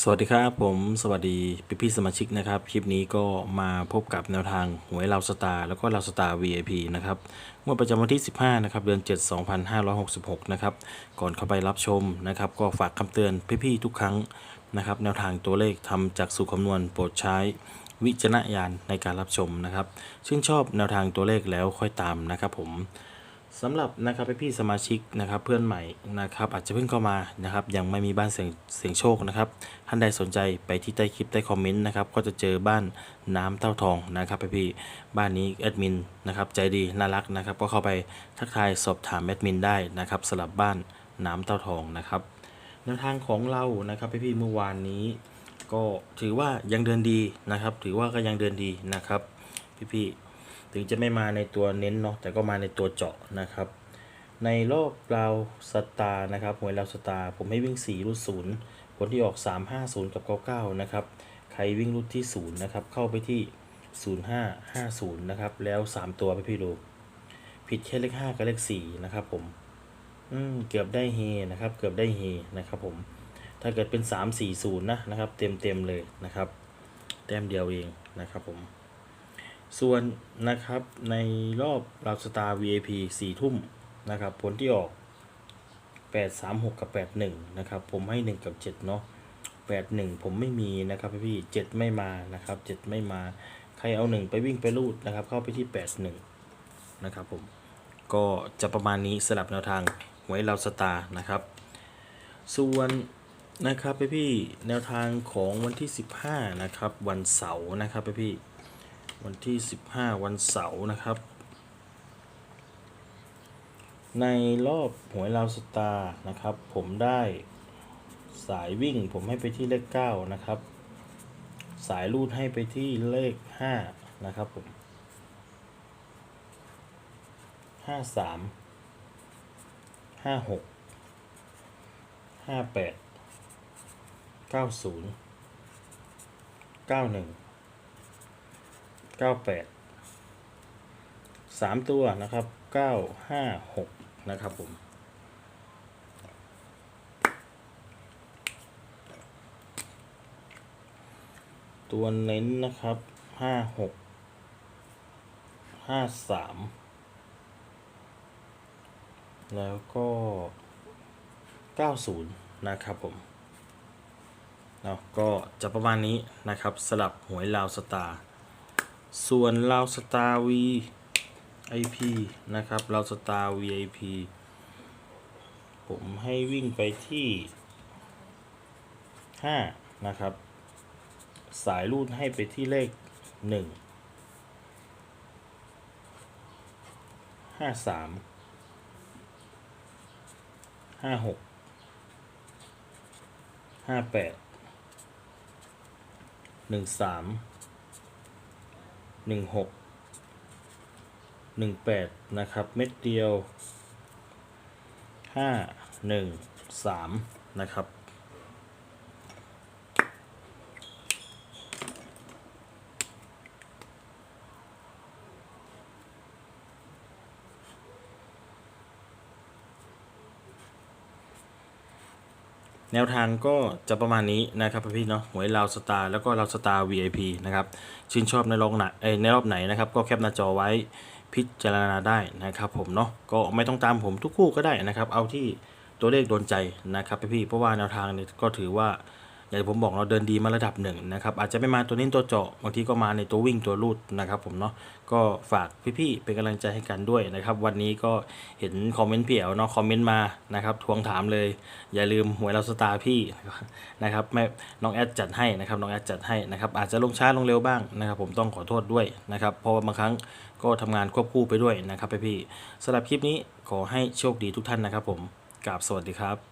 สวัสดีครับผมสวัสดีพี่พี่สมาชิกนะครับ คลิปนี้ก็มาพบกับแนวทางหวยเราสตาร์แล้วก็เราสตาร์ VIP นะครับงวดประจำวันที่ 15 นะครับ เดือน 7 2566 นะครับ ก่อนเข้าไปรับชมนะครับ ก็ฝากคำเตือนพี่ๆทุกครั้งนะครับ แนวทางตัวเลขทำจากสูตรคำนวณโปรดใช้วิจารณญาณในการรับชมนะครับ ชื่นชอบแนวทางตัวเลขแล้วค่อยตามนะครับผม สำหรับนะครับพี่ๆสมาชิกนะครับเพื่อนใหม่นะครับอาจจะเพิ่งเข้ามานะครับยังไม่มีบ้านเสียงเสียงโชคนะครับท่านใดสนใจไปที่ใต้คลิปใต้คอมเมนต์นะครับก็จะเจอบ้านน้ำเต้าทองนะครับพี่ๆบ้านนี้แอดมินนะครับใจดีน่ารักนะครับก็เข้าไปทักทายสอบถามแอดมินได้นะครับสำหรับบ้านน้ำเต้าทองนะครับแนวทางของเรานะครับพี่ๆเมื่อวานนี้ ก็ถือว่ายังเดินดีนะครับ ถือว่าก็ยังเดินดีนะครับพี่ๆ ถึงจะไม่มาในตัวเน้นเนาะแต่ก็มาในตัวเจาะนะครับ ในรอบราวสตาร์นะครับหวยราวสตาร์ผมให้วิ่ง 4 รูดศูนย์ผลที่ออก 3 5 0 กับ 99 นะครับ ใครวิ่งรูดที่ 0 นะครับ เข้าไปที่ 0550 นะครับ แล้ว 3 ตัวไปพี่ดู ผิดแค่เลข 5 กับเลข 4 นะครับผม อืม เกือบได้เฮนะครับ เกือบได้เฮนะครับผม ถ้าเกิดเป็น 3 4 0 นะนะครับ เต็มเต็มๆเลยนะครับ แต้มเดียวเองนะครับผม ส่วนนะครับในรอบเราสตาร์ VIP 4 ทุ่มนะครับ ผลที่ออก 8 3 6 กับ 8 1 นะครับ ผมให้ 1 กับ 7 เนาะ8 1 ผมไม่มีนะครับพี่7ไม่มานะครับ 7 ไม่มา ใครเอา 1 ไปวิ่งไปรูดนะครับ เข้าไปที่ 8 1 นะครับผม ก็จะประมาณนี้สลับแนวทางหวยเราสตาร์นะครับ ส่วนนะครับพี่แนวทางของวันที่ 15 นะครับ วันเสาร์นะครับพี่ วันที่ 15 วันเสาร์นะครับ ในรอบหวยลาวสตาร์นะครับ ผมได้สายวิ่งผมให้ไปที่เลข 9 นะครับ สายรูดให้ไปที่เลข 5 นะครับผม 53 56 58 90 91 เก้าแปดสามตัวนะครับเก้าห้าหกนะครับผมตัวเน้นนะครับห้าหกห้าสามแล้วก็เก้าศูนย์นะครับผมเนาะก็จะประมาณนี้นะครับสลับหวยลาวสตาร์ ส่วนเราสตาร์ V IP นะครับเราสตาร์ VIP ผมให้วิ่งไปที่ 5 นะครับ สายรูดให้ไปที่เลข 1 5 3 5 6 5 8 1 3 หนึ่งหกหนึ่งแปดนะครับ เม็ดเดียวห้าหนึ่งสามนะครับ แนวทางก็จะประมาณนี้นะครับพี่เนาะหวยลาวสตาร์แล้วก็ลาวสตาร์ VIP นะครับชื่นชอบในรอบไหนในรอบไหนนะครับก็แคปหน้าจอไว้พิจารณาได้นะครับผมเนาะก็ไม่ต้องตามผมทุกคู่ก็ได้นะครับ เอาที่ตัวเลขโดนใจนะครับพี่เพราะว่าแนวทางเนี่ยก็ถือว่า อย่างที่ผมบอกเราเดินดีมาระดับหนึ่งนะครับอาจจะไม่มาตัวนี้ตัวเจาะบางทีก็มาในตัววิ่งตัวรูดนะครับผมเนาะก็ฝากพี่ๆเป็นกำลังใจให้กันด้วยนะครับวันนี้ก็เห็นคอมเมนต์เปี่ยวเนาะคอมเมนต์มานะครับทวงถามเลย อย่าลืมหวยเราสตาร์พี่นะครับแม่น้องแอดจัดให้นะครับน้องแอดจัดให้นะครับอาจจะลงช้าลงเร็วบ้างนะครับผมต้องขอโทษด้วยนะครับเพราะว่าบางครั้งก็ทำงานควบคู่ไปด้วยนะครับพี่ๆสำหรับคลิปนี้ขอให้โชคดีทุกท่านนะครับผมกราบสวัสดีครับ